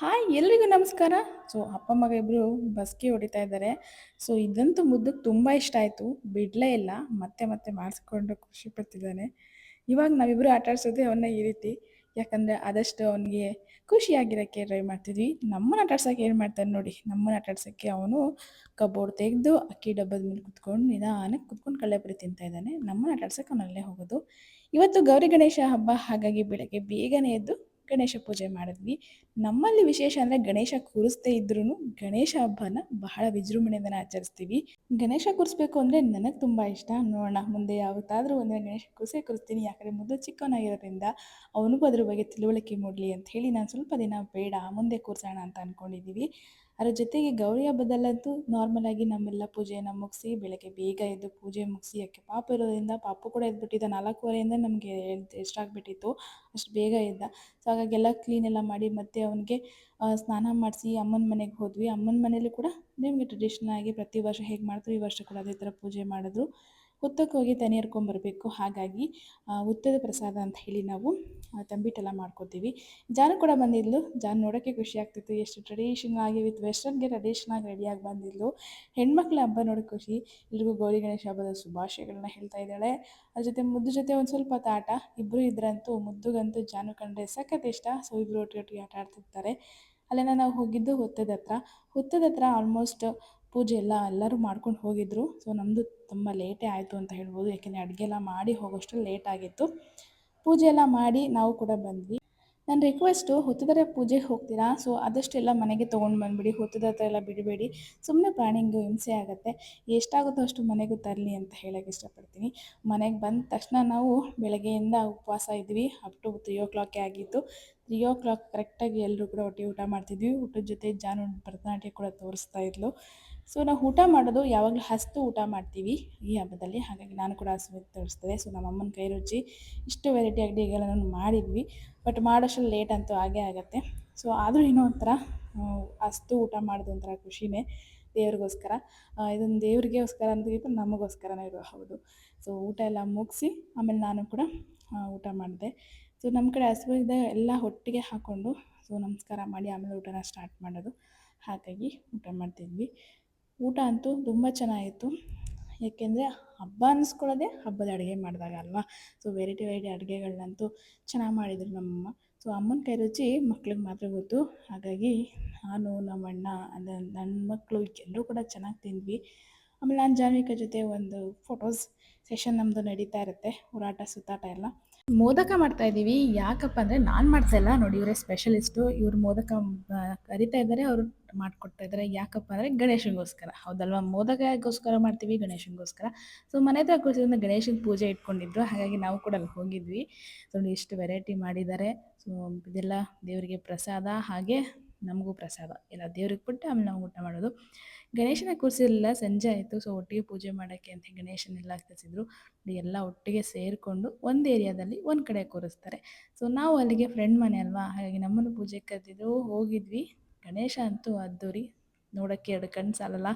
Hi, ಎಲ್ರಿಗೂ ನಮಸ್ಕಾರ. So, ಅಪ್ಪ ಮಗ ಇಬ್ಬರು ಬಸ್ಗೆ ಹೊಡಿತಾ ಇದ್ದಾರೆ. ಸೊ, ಇದಂತೂ ಮುದ್ದಕ್ಕೆ ತುಂಬ ಇಷ್ಟ ಆಯಿತು. ಬಿಡಲೇ ಇಲ್ಲ. ಮತ್ತೆ ಮತ್ತೆ ಮಾಡಿಸ್ಕೊಂಡು ಖುಷಿ ಪಡ್ತಿದ್ದಾನೆ. ಇವಾಗ ನಾವಿಬ್ಬರು ಆಟ ಆಡ್ಸೋದೇ ಅವನ್ನ ಈ ರೀತಿ. ಯಾಕಂದರೆ ಆದಷ್ಟು ಅವನಿಗೆ ಖುಷಿಯಾಗಿರೋಕ್ಕೆ ಟ್ರೈ ಮಾಡ್ತಿದ್ವಿ. ನಮ್ಮನ್ನ ಆಟ ಆಡ್ಸೋಕೆ ಏನು ಮಾಡ್ತಾನೆ ನೋಡಿ. ನಮ್ಮನ್ನ ಆಟ ಆಡ್ಸೋಕ್ಕೆ ಅವನು ಕಬೋರ್ಡ್ ತೆಗೆದು, ಅಕ್ಕಿ ಡಬ್ಬದ ಮೇಲೆ ಕುತ್ಕೊಂಡು ನಿಧಾನಕ್ಕೆ ಕುತ್ಕೊಂಡು ಬರಿ ತಿಂತಾ ಇದ್ದಾನೆ. ನಮ್ಮನ್ನ ಆಟ ಆಡ್ಸೋಕೆ ಅವನಲ್ಲೇ ಹೋಗೋದು. ಇವತ್ತು ಗೌರಿ ಗಣೇಶ ಹಬ್ಬ. ಹಾಗಾಗಿ ಬೆಳಗ್ಗೆ ಬೇಗನೆ ಎದ್ದು ಗಣೇಶ ಪೂಜೆ ಮಾಡಿದ್ವಿ. ನಮ್ಮಲ್ಲಿ ವಿಶೇಷ ಅಂದರೆ ಗಣೇಶ ಕೂರಿಸ್ದೇ ಇದ್ರೂ ಗಣೇಶ ಹಬ್ಬನ ಬಹಳ ವಿಜೃಂಭಣೆಯಿಂದ ಆಚರಿಸ್ತೀವಿ. ಗಣೇಶ ಕೂರಿಸ್ಬೇಕು ಅಂದರೆ ನನಗೆ ತುಂಬ ಇಷ್ಟ. ನೋಡೋಣ, ಮುಂದೆ ಯಾವತ್ತಾದರೂ ಒಂದಿನ ಗಣೇಶ ಕೂರಿಸೇ ಕೂರಿಸ್ತೀನಿ. ಯಾಕಂದರೆ ಮೊದಲು ಚಿಕ್ಕವನಾಗಿರೋದ್ರಿಂದ ಅವನಿಗೂ ಅದ್ರ ಬಗ್ಗೆ ತಿಳುವಳಿಕೆ ಮೂಡಲಿ ಅಂತ ಹೇಳಿ ನಾನು ಸ್ವಲ್ಪ ದಿನ ಬೇಡ, ಮುಂದೆ ಕೂರಿಸೋಣ ಅಂತ ಅಂದ್ಕೊಂಡಿದ್ದೀವಿ ಅದ್ರ ಜೊತೆಗೆ ಗೌರಿ ಹಬ್ಬದಲ್ಲಂತೂ ನಾರ್ಮಲ್ ಆಗಿ ನಮ್ಮೆಲ್ಲ ಪೂಜೆಯನ್ನು ಮುಗಿಸಿ, ಬೆಳಗ್ಗೆ ಬೇಗ ಎದ್ದು ಪೂಜೆ ಮುಗಿಸಿ ಯಾಕೆ ಪಾಪ ಇರೋದ್ರಿಂದ ಪಾಪು ಕೂಡ ಎದ್ಬಿಟ್ಟಿದ್ದ, ನಾಲ್ಕೂವರೆಯಿಂದ ನಮಗೆ ಎಷ್ಟಾಗ್ಬಿಟ್ಟಿತ್ತು, ಅಷ್ಟು ಬೇಗ ಎದ್ದ. ಸೊ ಹಾಗಾಗಿ ಎಲ್ಲ ಕ್ಲೀನ್ ಎಲ್ಲ ಮಾಡಿ ಮತ್ತೆ ಅವನಿಗೆ ಸ್ನಾನ ಮಾಡಿಸಿ ಅಮ್ಮನ ಮನೆಗೆ ಹೋದ್ವಿ. ಅಮ್ಮನ ಮನೇಲಿ ಕೂಡ ನಿಮಗೆ ಟ್ರೆಡಿಷ್ನಲ್ ಆಗಿ ಪ್ರತಿ ವರ್ಷ ಹೇಗೆ ಮಾಡ್ತೀವಿ ಈ ವರ್ಷ ಕೂಡ ಅದೇ ಥರ ಪೂಜೆ ಮಾಡಿದ್ರು. ಹುತ್ತಕ್ಕೆ ಹೋಗಿ ತನಿ ಹಾಗಾಗಿ ಹುತ್ತದ ಪ್ರಸಾದ ಅಂತ ಹೇಳಿ ನಾವು ತಂಬಿಟ್ಟೆಲ್ಲ ಮಾಡ್ಕೋತೀವಿ. ಜಾನು ಕೂಡ ಬಂದಿದ್ಲು. ಜಾನ್ ನೋಡೋಕ್ಕೆ ಖುಷಿ ಆಗ್ತಿತ್ತು. ಎಷ್ಟು ಟ್ರೆಡಿಷನಲ್ ಆಗಿ ವಿತ್ ವೆಸ್ಟರ್ನ್ಗೆ ಟ್ರೆಡಿಷನ್ ಆಗಿ ರೆಡಿಯಾಗಿ ಬಂದಿದ್ಲು. ಹೆಣ್ಮಕ್ಳ ಹಬ್ಬ ನೋಡೋಕೆ ಖುಷಿ. ಎಲ್ರಿಗೂ ಗೌರಿ ಗಣೇಶ ಹಬ್ಬದ ಶುಭಾಶಯಗಳನ್ನ ಹೇಳ್ತಾ ಇದ್ದಾಳೆ. ಅದ್ರ ಜೊತೆ ಮುದ್ದು ಜೊತೆ ಒಂದು ಸ್ವಲ್ಪ ಆಟ. ಇಬ್ಬರು ಇದ್ರಂತೂ ಮುದ್ದುಗಂತೂ ಜಾನು ಕಂಡ್ರೆ ಸಖತ್ ಇಷ್ಟ. ಸೊ ಇಬ್ಬರು ಒಟ್ಟಿಗೆ ಒಟ್ಟಿಗೆ ಆಟ ಆಡ್ತಿರ್ತಾರೆ. ಅಲ್ಲೆಲ್ಲ ನಾವು ಹೋಗಿದ್ದು ಹುತ್ತದ ಹತ್ರ. ಹುತ್ತದ ಹತ್ರ ಆಲ್ಮೋಸ್ಟ್ ಪೂಜೆ ಎಲ್ಲ ಎಲ್ಲರೂ ಮಾಡ್ಕೊಂಡು ಹೋಗಿದ್ರು. ಸೊ ನಮ್ಮದು ತುಂಬ ಲೇಟೇ ಆಯಿತು ಅಂತ ಹೇಳ್ಬೋದು. ಯಾಕೆಂದರೆ ಅಡುಗೆ ಎಲ್ಲ ಮಾಡಿ ಹೋಗೋಷ್ಟು ಲೇಟ್ ಆಗಿತ್ತು. ಪೂಜೆ ಎಲ್ಲ ಮಾಡಿ ನಾವು ಕೂಡ ಬಂದ್ವಿ. ನನ್ನ ರಿಕ್ವೆಸ್ಟು ಹೊತ್ತದರೆ ಪೂಜೆಗೆ ಹೋಗ್ತೀರಾ? ಸೊ ಆದಷ್ಟೆಲ್ಲ ಮನೆಗೆ ತೊಗೊಂಡು ಬಂದುಬಿಡಿ. ಹೊತ್ತದ ಹತ್ರ ಎಲ್ಲ ಬಿಡಬೇಡಿ. ಸುಮ್ಮನೆ ಪ್ರಾಣಿಗೂ ಹಿಂಸೆ ಆಗುತ್ತೆ. ಎಷ್ಟಾಗುತ್ತೋ ಅಷ್ಟು ಮನೆಗೂ ತರಲಿ ಅಂತ ಹೇಳೋಕ್ಕೆ ಇಷ್ಟಪಡ್ತೀನಿ. ಮನೆಗೆ ಬಂದ ತಕ್ಷಣ ನಾವು ಬೆಳಗ್ಗೆಯಿಂದ ಉಪವಾಸ ಇದ್ವಿ. ಅಪ್ ಟು ತ್ರೀ ಓ ಕ್ಲಾಕೇ ಆಗಿತ್ತು. ತ್ರೀ ಓ ಕ್ಲಾಕ್ ಕರೆಕ್ಟಾಗಿ ಎಲ್ಲರೂ ಕೂಡ ಒಟ್ಟಿಗೆ ಊಟ ಮಾಡ್ತಿದ್ವಿ. ಊಟದ ಜೊತೆ ಜಾನು ಭರತನಾಟ್ಯ ಕೂಡ ತೋರಿಸ್ತಾ ಇದ್ಲು. ಸೊ ನಾವು ಊಟ ಮಾಡೋದು ಯಾವಾಗಲೂ ಹಸ್ತು ಊಟ ಮಾಡ್ತೀವಿ ಈ ಹಬ್ಬದಲ್ಲಿ. ಹಾಗಾಗಿ ನಾನು ಕೂಡ ಹಸಿವು ತೋರಿಸ್ತೇವೆ. ಸೊ ನಮ್ಮ ಅಮ್ಮನ ಕೈ ರುಚಿ ಇಷ್ಟು ವೆರೈಟಿ ಅಡುಗೆಗಳನ್ನು ಮಾಡಿದ್ವಿ. ಬಟ್ ಮಾಡೋಷ್ಟು ಲೇಟ್ ಅಂತೂ ಆಗೇ ಆಗುತ್ತೆ. ಸೊ ಆದರೂ ಏನೋ ಒಂಥರ ಹಸ್ತು ಊಟ ಮಾಡೋದು ಒಂಥರ ಖುಷಿನೇ ದೇವ್ರಿಗೋಸ್ಕರ. ಇದೊಂದು ದೇವ್ರಿಗೋಸ್ಕರ ಅಂತಿದ್ದು ನಮಗೋಸ್ಕರನೇ ಇರೋ ಹೌದು. ಸೊ ಊಟ ಎಲ್ಲ ಮುಗಿಸಿ ಆಮೇಲೆ ನಾನು ಕೂಡ ಊಟ ಮಾಡಿದೆ. ಸೊ ನಮ್ಮ ಕಡೆ ಇದೆ, ಎಲ್ಲ ಒಟ್ಟಿಗೆ ಹಾಕ್ಕೊಂಡು ಸೊ ನಮಸ್ಕಾರ ಮಾಡಿ ಆಮೇಲೆ ಊಟನ ಸ್ಟಾರ್ಟ್ ಮಾಡೋದು. ಹಾಗಾಗಿ ಊಟ ಮಾಡ್ತಿದ್ವಿ. ಊಟ ಅಂತೂ ತುಂಬ ಚೆನ್ನಾಗಿತ್ತು. ಏಕೆಂದರೆ ಹಬ್ಬ ಅನ್ನಿಸ್ಕೊಳ್ಳೋದೇ ಹಬ್ಬದ ಅಡುಗೆ ಮಾಡಿದಾಗ ಅಲ್ವಾ? ಸೊ ವೆರೈಟಿ ವೆರೈಟಿ ಅಡುಗೆಗಳನ್ನಂತೂ ಚೆನ್ನಾಗಿ ಮಾಡಿದರು ನಮ್ಮಮ್ಮ. ಸೊ ಅಮ್ಮನ ಕೈ ರುಚಿ ಮಕ್ಳಿಗೆ ಮಾತ್ರ ಗೊತ್ತು. ಹಾಗಾಗಿ ನಾನು, ನಮ್ಮಣ್ಣ ಅಂದರೆ ನನ್ನ ಮಕ್ಕಳು ಎಲ್ಲರೂ ಕೂಡ ಚೆನ್ನಾಗಿ ತಿಂದ್ವಿ. ಆಮೇಲೆ ನಾನು ಜಾನ್ವಿಕ ಜೊತೆ ಒಂದು ಫೋಟೋಸ್ ಸೆಷನ್ ನಮ್ಮದು ನಡೀತಾ ಇರುತ್ತೆ. ಹೋರಾಟ ಸುತ್ತಾಟ ಎಲ್ಲ. ಮೋದಕ ಮಾಡ್ತಾ ಇದ್ದೀವಿ. ಯಾಕಪ್ಪ ಅಂದರೆ ನಾನು ಮಾಡ್ತಾ ಇಲ್ಲ. ನೋಡಿ, ಇವರೇ ಸ್ಪೆಷಲಿಸ್ಟು ಇವ್ರು ಮೋದಕ ಕರಿತಾ ಇದ್ದಾರೆ. ಅವರು ಮಾಡಿಕೊಡ್ತಾ ಇದ್ದಾರೆ ಯಾಕಪ್ಪ ಅಂದರೆ ಗಣೇಶನಿಗೋಸ್ಕರ. ಹೌದಲ್ವಾ? ಮೋದಕಗೋಸ್ಕರ ಮಾಡ್ತೀವಿ, ಗಣೇಶನಿಗೋಸ್ಕರ. ಸೊ ಮನೆ ಹತ್ರ ಕೂರಿಸಿದ್ರೆ ಗಣೇಶನ ಪೂಜೆ ಇಟ್ಕೊಂಡಿದ್ರು. ಹಾಗಾಗಿ ನಾವು ಕೂಡ ಅಲ್ಲಿ ಹೋಗಿದ್ವಿ. ಸೊ ಇಷ್ಟು ವೆರೈಟಿ ಮಾಡಿದ್ದಾರೆ. ಸೊ ಇದೆಲ್ಲ ದೇವರಿಗೆ ಪ್ರಸಾದ. ಹಾಗೆ ನಮಗೂ ಪ್ರಸಾದ. ಎಲ್ಲ ದೇವ್ರಿಗೆ ಕೊಟ್ಟು ಆಮೇಲೆ ನಾವು ಊಟ ಮಾಡೋದು. ಗಣೇಶನ ಕೂರಿಸಿರಲಿಲ್ಲ. ಸಂಜೆ ಆಯಿತು. ಸೊ ಒಟ್ಟಿಗೆ ಪೂಜೆ ಮಾಡೋಕ್ಕೆ ಅಂತ ಗಣೇಶನೆಲ್ಲ ಕರೆಸಿದ್ರು. ಎಲ್ಲ ಒಟ್ಟಿಗೆ ಸೇರಿಕೊಂಡು ಒಂದು ಏರಿಯಾದಲ್ಲಿ ಒಂದು ಕಡೆ ಕೂರಿಸ್ತಾರೆ. ಸೊ ನಾವು ಅಲ್ಲಿಗೆ ಫ್ರೆಂಡ್ ಮನೆ ಅಲ್ವಾ? ಹಾಗಾಗಿ ನಮ್ಮನ್ನು ಪೂಜೆ ಕರೆದಿದ್ರು. ಹೋಗಿದ್ವಿ. ಗಣೇಶ ಅಂತೂ ಅದ್ದೂರಿ. ನೋಡೋಕ್ಕೆ ಎರಡು ಕಣ್ಣು ಸಾಲಲ್ಲ.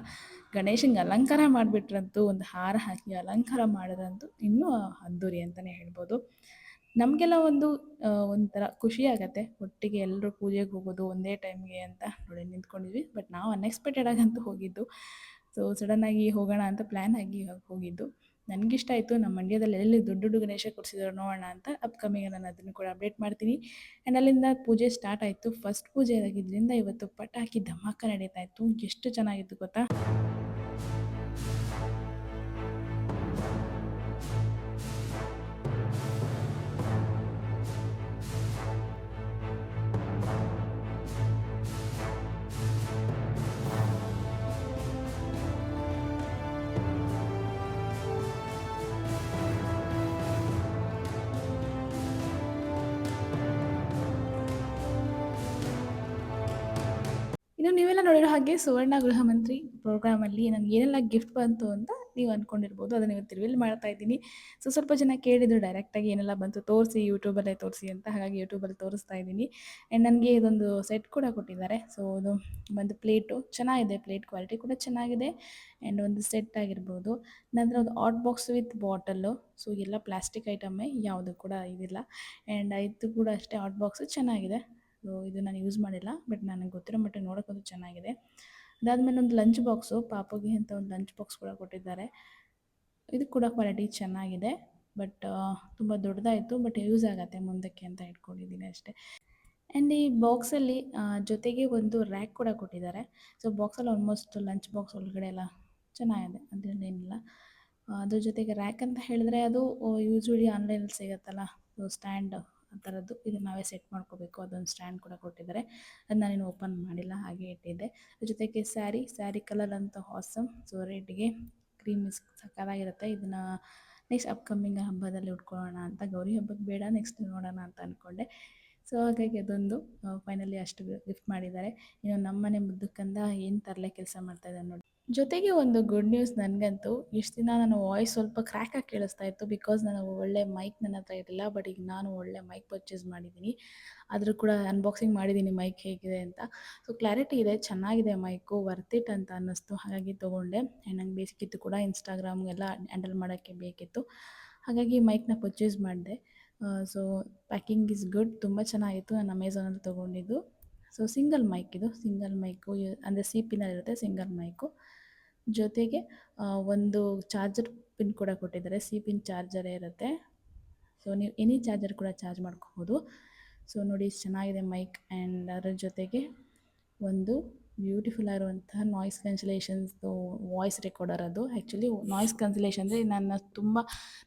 ಗಣೇಶಂಗೆ ಅಲಂಕಾರ ಮಾಡಿಬಿಟ್ರಂತೂ, ಒಂದು ಹಾರ ಹಾಕಿ ಅಲಂಕಾರ ಮಾಡೋದಂತೂ ಇನ್ನೂ ಅದ್ದೂರಿ ಅಂತಲೇ ಹೇಳ್ಬೋದು. ನಮಗೆಲ್ಲ ಒಂದು ಒಂಥರ ಖುಷಿ ಆಗುತ್ತೆ. ಒಟ್ಟಿಗೆ ಎಲ್ಲರೂ ಪೂಜೆಗೆ ಹೋಗೋದು ಒಂದೇ ಟೈಮ್ಗೆ ಅಂತ ನೋಡಿ ನಿಂತ್ಕೊಂಡಿದ್ವಿ. ಬಟ್ ನಾವು ಅನ್ಎಕ್ಸ್ಪೆಕ್ಟೆಡ್ ಆಗಂತೂ ಹೋಗಿದ್ದು. ಸೊ ಸಡನ್ನಾಗಿ ಹೋಗೋಣ ಅಂತ ಪ್ಲ್ಯಾನ್ ಆಗಿ ಹೋಗಿದ್ದು. ನನಗಿಷ್ಟ ಆಯಿತು ನಮ್ಮ ಮಂಡ್ಯದಲ್ಲಿ ಎಲ್ಲಿ ದೊಡ್ಡ ದೊಡ್ಡ ಗಣೇಶ ಕೊಡಿಸಿದ್ರು ನೋಡೋಣ ಅಂತ ಅಪ್ಕಮಿಂಗ್ ನಾನು ಅದನ್ನು ಕೂಡ ಅಪ್ಡೇಟ್ ಮಾಡ್ತೀನಿ. ಆ್ಯಂಡ್ ಅಲ್ಲಿಂದ ಪೂಜೆ ಸ್ಟಾರ್ಟ್ ಆಯಿತು. ಫಸ್ಟ್ ಪೂಜೆ ಆಗಿದ್ದರಿಂದ ಇವತ್ತು ಪಟಾಕಿ ಧಮಾಕ ನಡೀತಾ ಇತ್ತು. ಎಷ್ಟು ಚೆನ್ನಾಗಿತ್ತು ಗೊತ್ತಾ? ಇನ್ನು ನೀವೆಲ್ಲ ನೋಡಿರೋ ಹಾಗೆ ಸುವರ್ಣ ಗೃಹ ಮಂತ್ರಿ ಪ್ರೋಗ್ರಾಮಲ್ಲಿ ನನಗೆ ಏನೆಲ್ಲ ಗಿಫ್ಟ್ ಬಂತು ಅಂತ ನೀವು ಅಂದ್ಕೊಂಡಿರ್ಬೋದು ಅದನ್ನು ಇವತ್ತು ರಿವೀಲ್ ಮಾಡ್ತಾ ಇದ್ದೀನಿ. ಸೊ, ಸ್ವಲ್ಪ ಜನ ಕೇಳಿದ್ರು ಡೈರೆಕ್ಟಾಗಿ ಏನೆಲ್ಲ ಬಂತು ತೋರಿಸಿ ಯೂಟ್ಯೂಬಲ್ಲೇ ತೋರಿಸಿ ಅಂತ, ಹಾಗಾಗಿ ಯೂಟ್ಯೂಬಲ್ಲಿ ತೋರಿಸ್ತಾ ಇದ್ದೀನಿ. ಆ್ಯಂಡ್ ನನಗೆ ಇದೊಂದು ಸೆಟ್ ಕೂಡ ಕೊಟ್ಟಿದ್ದಾರೆ. ಸೊ ಅದು ಒಂದು ಪ್ಲೇಟು ಚೆನ್ನಾಗಿದೆ ಪ್ಲೇಟ್ ಕ್ವಾಲಿಟಿ ಕೂಡ ಚೆನ್ನಾಗಿದೆ. ಆ್ಯಂಡ್ ಒಂದು ಸೆಟ್ ಆಗಿರ್ಬೋದು. ನಂತರ ಒಂದು ಆಟ್ ಬಾಕ್ಸ್ ವಿತ್ ಬಾಟಲ್ಲು ಸೊ ಎಲ್ಲ ಪ್ಲಾಸ್ಟಿಕ್ ಐಟಮ್ಮೇ ಯಾವುದು ಕೂಡ ಇದಿಲ್ಲ. ಆ್ಯಂಡ್ ಇದು ಕೂಡ ಅಷ್ಟೇ ಹಾಟ್ ಬಾಕ್ಸು ಚೆನ್ನಾಗಿದೆ. ಸೊ ಇದು ನಾನು ಯೂಸ್ ಮಾಡಿಲ್ಲ ಬಟ್ ನನಗೆ ಗೊತ್ತಿರೋ ಮಟ್ಟಿಗೆ ನೋಡೋಕ್ಕಂತೂ ಚೆನ್ನಾಗಿದೆ. ಅದಾದಮೇಲೆ ಒಂದು ಲಂಚ್ ಬಾಕ್ಸು ಪಾಪಗೆ ಅಂತ ಒಂದು ಲಂಚ್ ಬಾಕ್ಸ್ ಕೂಡ ಕೊಟ್ಟಿದ್ದಾರೆ. ಇದು ಕೂಡ ಕ್ವಾಲಿಟಿ ಚೆನ್ನಾಗಿದೆ ಬಟ್ ತುಂಬ ದೊಡ್ಡದಾಯಿತು ಬಟ್ ಯೂಸ್ ಆಗುತ್ತೆ ಮುಂದಕ್ಕೆ ಅಂತ ಇಟ್ಕೊಂಡಿದ್ದೀನಿ ಅಷ್ಟೇ. ಆ್ಯಂಡ್ ಈ ಬಾಕ್ಸಲ್ಲಿ ಜೊತೆಗೆ ಒಂದು ರ್ಯಾಕ್ ಕೂಡ ಕೊಟ್ಟಿದ್ದಾರೆ. ಸೊ ಬಾಕ್ಸಲ್ಲಿ ಆಲ್ಮೋಸ್ಟ್ ಲಂಚ್ ಬಾಕ್ಸ್ ಒಳಗಡೆ ಎಲ್ಲ ಚೆನ್ನಾಗಿದೆ ಅದ್ರಲ್ಲೇನಿಲ್ಲ ಏನಿಲ್ಲ. ಅದ್ರ ಜೊತೆಗೆ ರ್ಯಾಕ್ ಅಂತ ಹೇಳಿದ್ರೆ ಅದು ಯೂಸ್ವಲಿ ಆನ್ಲೈನಲ್ಲಿ ಸಿಗುತ್ತಲ್ಲ ಸ್ಟ್ಯಾಂಡ್ ಆ ಥರದ್ದು ಇದು ನಾವೇ ಸೆಟ್ ಮಾಡ್ಕೋಬೇಕು. ಅದೊಂದು ಸ್ಟ್ಯಾಂಡ್ ಕೂಡ ಕೊಟ್ಟಿದ್ದಾರೆ. ಅದು ನಾನೇನು ಓಪನ್ ಮಾಡಿಲ್ಲ, ಹಾಗೆ ಇಟ್ಟಿದ್ದೆ. ಅದ್ರ ಜೊತೆಗೆ ಸ್ಯಾರಿ ಸ್ಯಾರಿ ಕಲರ್ ಅಂತ ಹಾಸಮ್ ಸೊ ರೇಟ್ಗೆ ಕ್ರೀಮ್ ಸಕ್ಕತ್ತಾಗಿರುತ್ತೆ ಇದನ್ನು ನೆಕ್ಸ್ಟ್ ಅಪ್ಕಮಿಂಗ್ ಹಬ್ಬದಲ್ಲಿ ಉಟ್ಕೊಳ್ಳೋಣ ಅಂತ, ಗೌರಿ ಹಬ್ಬಕ್ಕೆ ಬೇಡ ನೆಕ್ಸ್ಟ್ ನೋಡೋಣ ಅಂತ ಅಂದ್ಕೊಂಡೆ ಸೊ ಹಾಗಾಗಿ ಅದೊಂದು ಫೈನಲಿ ಅಷ್ಟು ಗಿಫ್ಟ್ ಮಾಡಿದ್ದಾರೆ. ಇನ್ನು ನಮ್ಮನೆ ಮುದ್ದಕ್ಕಂದ ಏನು ತರಲೆ ಕೆಲಸ ಮಾಡ್ತಾ ನೋಡಿ. ಜೊತೆಗೆ ಒಂದು ಗುಡ್ ನ್ಯೂಸ್ ನನಗಂತೂ. ಇಷ್ಟು ದಿನ ನನ್ನ ವಾಯ್ಸ್ ಸ್ವಲ್ಪ ಕ್ರ್ಯಾಕಾಗಿ ಕೇಳಿಸ್ತಾ ಇತ್ತು ಬಿಕಾಸ್ ನಾನು ಒಳ್ಳೆ ಮೈಕ್ ನನ್ನ ಹತ್ರ ಇರಲಿಲ್ಲ ಬಟ್ ಈಗ ನಾನು ಒಳ್ಳೆ ಮೈಕ್ ಪರ್ಚೇಸ್ ಮಾಡಿದ್ದೀನಿ ಆದರೂ ಕೂಡ ಅನ್ಬಾಕ್ಸಿಂಗ್ ಮಾಡಿದ್ದೀನಿ ಮೈಕ್ ಹೇಗಿದೆ ಅಂತ. ಸೊ ಕ್ಲಾರಿಟಿ ಇದೆ, ಚೆನ್ನಾಗಿದೆ ಮೈಕು ವರ್ತ್ ಇಟ್ ಅಂತ ಅನ್ನಿಸ್ತು. ಹಾಗಾಗಿ ತೊಗೊಂಡೆ. ಆ್ಯಂಡ್ ನಂಗೆ ಬೇಕಿತ್ತು ಕೂಡ ಇನ್ಸ್ಟಾಗ್ರಾಮ್ಗೆಲ್ಲ ಹ್ಯಾಂಡಲ್ ಮಾಡೋಕ್ಕೆ ಬೇಕಿತ್ತು. ಹಾಗಾಗಿ ಮೈಕ್ನ ಪರ್ಚೇಸ್ ಮಾಡಿದೆ. ಸೊ ಪ್ಯಾಕಿಂಗ್ ಇಸ್ ಗುಡ್ ತುಂಬ ಚೆನ್ನಾಗಿತ್ತು. ನಾನು ಅಮೆಝಾನಲ್ಲಿ ತೊಗೊಂಡಿದ್ದು. ಸೊ ಸಿಂಗಲ್ ಮೈಕ್ ಇದು. ಸಿಂಗಲ್ ಮೈಕು ಅಂದರೆ ಸಿ ಪಿನಲ್ಲಿರುತ್ತೆ ಸಿಂಗಲ್ ಮೈಕು ಜೊತೆಗೆ ಒಂದು ಚಾರ್ಜರ್ ಪಿನ್ ಕೂಡ ಕೊಟ್ಟಿದ್ದಾರೆ. ಸಿ ಪಿನ್ ಚಾರ್ಜರೇ ಇರುತ್ತೆ. ಸೊ ನೀವು ಎನಿ ಚಾರ್ಜರ್ ಕೂಡ ಚಾರ್ಜ್ ಮಾಡ್ಕೋಬೋದು. ಸೊ ನೋಡಿ ಚೆನ್ನಾಗಿದೆ ಮೈಕ್ ಆ್ಯಂಡ್ ಅದರ ಜೊತೆಗೆ ಒಂದು ಬ್ಯೂಟಿಫುಲ್ ಆಗಿರುವಂತಹ ನಾಯ್ಸ್ ಕ್ಯಾನ್ಸಲೇಷನ್ಸ್ದು ವಾಯ್ಸ್ ರೆಕಾರ್ಡರ್ ಅದು. ಆ್ಯಕ್ಚುಲಿ ನಾಯ್ಸ್ ಕ್ಯಾನ್ಸಲೇಷನ್ ಅಂದರೆ ನನ್ನ ತುಂಬ,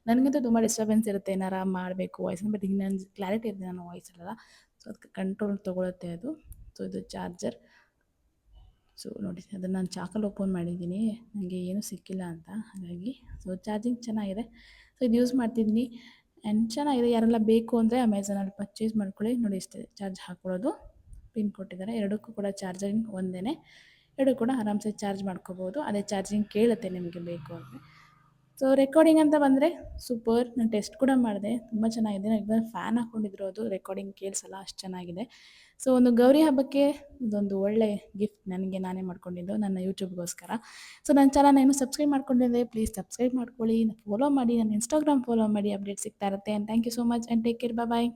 ನನಗಂತೂ ತುಂಬ ಡಿಸ್ಟರ್ಬೆನ್ಸ್ ಇರುತ್ತೆ ಏನಾರ ಮಾಡಬೇಕು ವಾಯ್ಸ್ ಬಟ್ ಈಗ ನನ್ನ ಕ್ಲಾರಿಟಿ ಇರುತ್ತೆ ನನ್ನ ವಾಯ್ಸಲ್ಲ ಸೊ ಅದಕ್ಕೆ ಕಂಟ್ರೋಲ್ ತೊಗೊಳುತ್ತೆ ಅದು. ಸೊ ಇದು ಚಾರ್ಜರ್ ಸೊ ನೋಡಿ, ಅದನ್ನು ನಾನು ಚಾಕಲ್ಲಿ ಓಪನ್ ಮಾಡಿದ್ದೀನಿ. ನನಗೆ ಏನೂ ಸಿಕ್ಕಿಲ್ಲ ಅಂತ. ಹಾಗಾಗಿ ಸೊ ಚಾರ್ಜಿಂಗ್ ಚೆನ್ನಾಗಿದೆ. ಸೊ ಇದು ಯೂಸ್ ಮಾಡ್ತಿದ್ದೀನಿ. ಆ್ಯಂಡ್ ಚೆನ್ನಾಗಿದೆ. ಯಾರೆಲ್ಲ ಬೇಕು ಅಂದರೆ ಅಮೆಝಾನಲ್ಲಿ ಪರ್ಚೇಸ್ ಮಾಡ್ಕೊಳ್ಳಿ. ನೋಡಿ, ಇಷ್ಟೇ ಚಾರ್ಜ್ ಹಾಕ್ಕೊಳ್ಳೋದು. ಪಿನ್ ಕೊಟ್ಟಿದ್ದಾರೆ ಎರಡಕ್ಕೂ ಕೂಡ ಚಾರ್ಜಿಂಗ್ ಒಂದೇ ಎರಡು ಕೂಡ ಆರಾಮ್ಸೆ ಚಾರ್ಜ್ ಮಾಡ್ಕೋಬೋದು. ಅದೇ ಚಾರ್ಜಿಂಗ್ ಕೇಳುತ್ತೆ ನಿಮಗೆ ಬೇಕು ಅಂದರೆ. ಸೊ ರೆಕಾರ್ಡಿಂಗ್ ಅಂತ ಬಂದರೆ ಸೂಪರ್ ನಾನು ಟೆಸ್ಟ್ ಕೂಡ ಮಾಡಿದೆ. ತುಂಬ ಚೆನ್ನಾಗಿದೆ. ನಾನು ಫ್ಯಾನ್ ಹಾಕ್ಕೊಂಡಿದ್ರು ಅದು ರೆಕಾರ್ಡಿಂಗ್ ಕೇಳಿಸಲ್ಲ. ಅಷ್ಟು ಚೆನ್ನಾಗಿದೆ. ಸೊ ಒಂದು ಗೌರಿ ಹಬ್ಬಕ್ಕೆ ಇದೊಂದು ಒಳ್ಳೆ ಗಿಫ್ಟ್ ನನಗೆ ನಾನೇ ಮಾಡ್ಕೊಂಡಿದ್ದು, ನನ್ನ ಯೂಟ್ಯೂಬ್ಗೋಸ್ಕರ ಸೊ ನನ್ನ ಚಾನಲ್ ಏನು ಸಬ್ಸ್ಕ್ರೈಬ್ ಮಾಡ್ಕೊಂಡಿದ್ದೆ ಪ್ಲೀಸ್ ಸಬ್ಸ್ಕ್ರೈಬ್ ಮಾಡ್ಕೊಳ್ಳಿ. ಫಾಲೋ ಮಾಡಿ, ನನ್ನ ಇನ್ಸ್ಟಾಗ್ರಾಮ್ ಫಾಲೋ ಮಾಡಿ ಅಪ್ಡೇಟ್ ಸಿಗ್ತಾ ಇರುತ್ತೆ. And thank you so much and take care bye